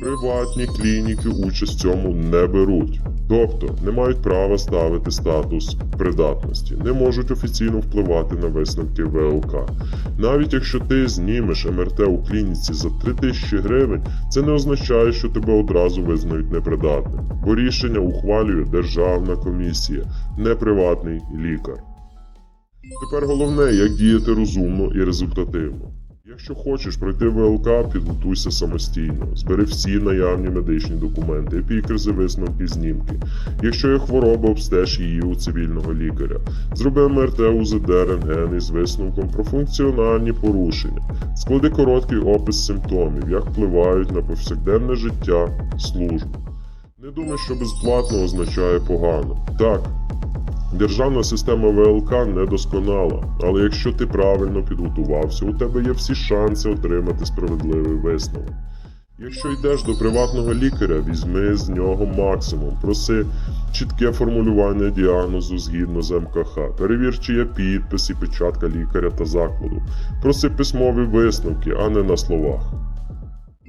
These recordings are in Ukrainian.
Приватні клініки участь в цьому не беруть, тобто не мають права ставити статус придатності, не можуть офіційно впливати на висновки ВЛК. Навіть якщо ти знімеш МРТ у клініці за 3000 гривень, це не означає, що тебе одразу визнають непридатним, бо рішення ухвалює державна комісія, не приватний лікар. Тепер головне, як діяти розумно і результативно. Якщо хочеш пройти ВЛК, підготуйся самостійно, збери всі наявні медичні документи, епікризи, висновки, знімки. Якщо є хвороба, обстеж її у цивільного лікаря. Зроби МРТ, УЗД, рентген із висновком про функціональні порушення. Склади короткий опис симптомів, як впливають на повсякденне життя, службу. Не думай, що безплатно означає погано. Так, Державна система ВЛК недосконала, але якщо ти правильно підготувався, у тебе є всі шанси отримати справедливий висновок. Якщо йдеш до приватного лікаря, візьми з нього максимум, проси чітке формулювання діагнозу згідно з МКХ, перевір, чи є підпис і печатка лікаря та закладу, проси письмові висновки, а не на словах.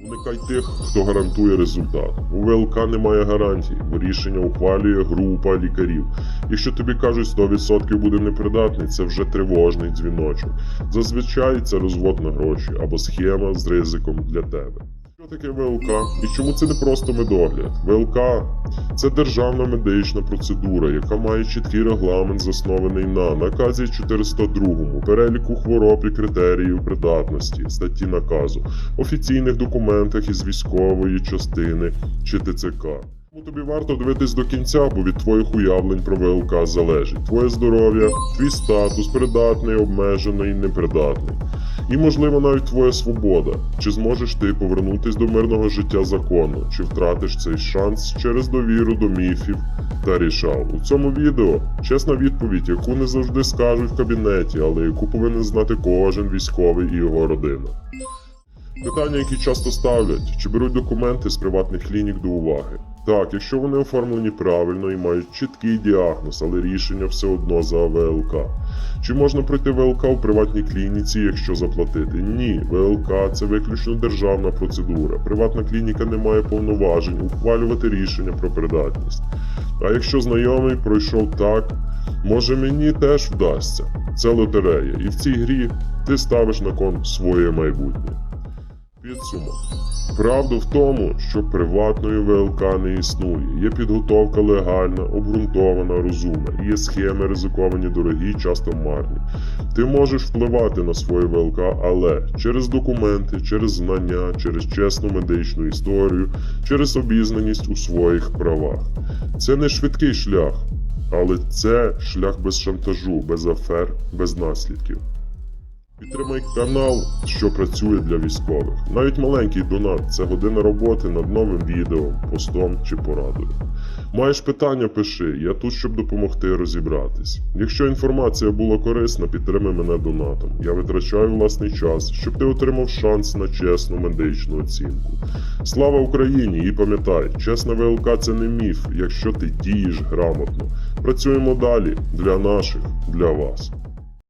Уникай тих, хто гарантує результат. У ВЛК немає гарантій, бо рішення ухвалює група лікарів. Якщо тобі кажуть 100% буде непридатний, це вже тривожний дзвіночок. Зазвичай це розвод на гроші або схема з ризиком для тебе. Що таке ВЛК і чому це не просто медогляд? ВЛК це державна медична процедура, яка має чіткий регламент, заснований на наказі 402, переліку хвороб і критеріїв придатності, статті наказу, офіційних документах із військової частини чи ТЦК. Тому тобі варто дивитись до кінця, бо від твоїх уявлень про ВЛК залежить твоє здоров'я, твій статус, придатний, обмежений, непридатний. І, можливо, навіть твоя свобода. Чи зможеш ти повернутись до мирного життя закону, чи втратиш цей шанс через довіру до міфів та рішав. У цьому відео чесна відповідь, яку не завжди скажуть в кабінеті, але яку повинен знати кожен військовий і його родина. Питання, які часто ставлять, чи беруть документи з приватних клінік до уваги. Так, якщо вони оформлені правильно і мають чіткий діагноз, але рішення все одно за ВЛК. Чи можна пройти ВЛК у приватній клініці, якщо заплатити? Ні, ВЛК це виключно державна процедура. Приватна клініка не має повноважень ухвалювати рішення про придатність. А якщо знайомий пройшов так, може мені теж вдасться. Це лотерея, і в цій грі ти ставиш на кон своє майбутнє. Підсумок. Правда в тому, що приватної ВЛК не існує. Є підготовка легальна, обґрунтована, розумна. Є схеми ризиковані, дорогі, часто марні. Ти можеш впливати на своє ВЛК, але через документи, через знання, через чесну медичну історію, через обізнаність у своїх правах. Це не швидкий шлях, але це шлях без шантажу, без афер, без наслідків. Підтримай канал, що працює для військових. Навіть маленький донат це година роботи над новим відео, постом чи порадою. Маєш питання, пиши, я тут, щоб допомогти розібратись. Якщо інформація була корисна, підтримай мене донатом. Я витрачаю власний час, щоб ти отримав шанс на чесну медичну оцінку. Слава Україні! І пам'ятай, чесна ВЛК це не міф, якщо ти дієш грамотно. Працюємо далі для наших, для вас.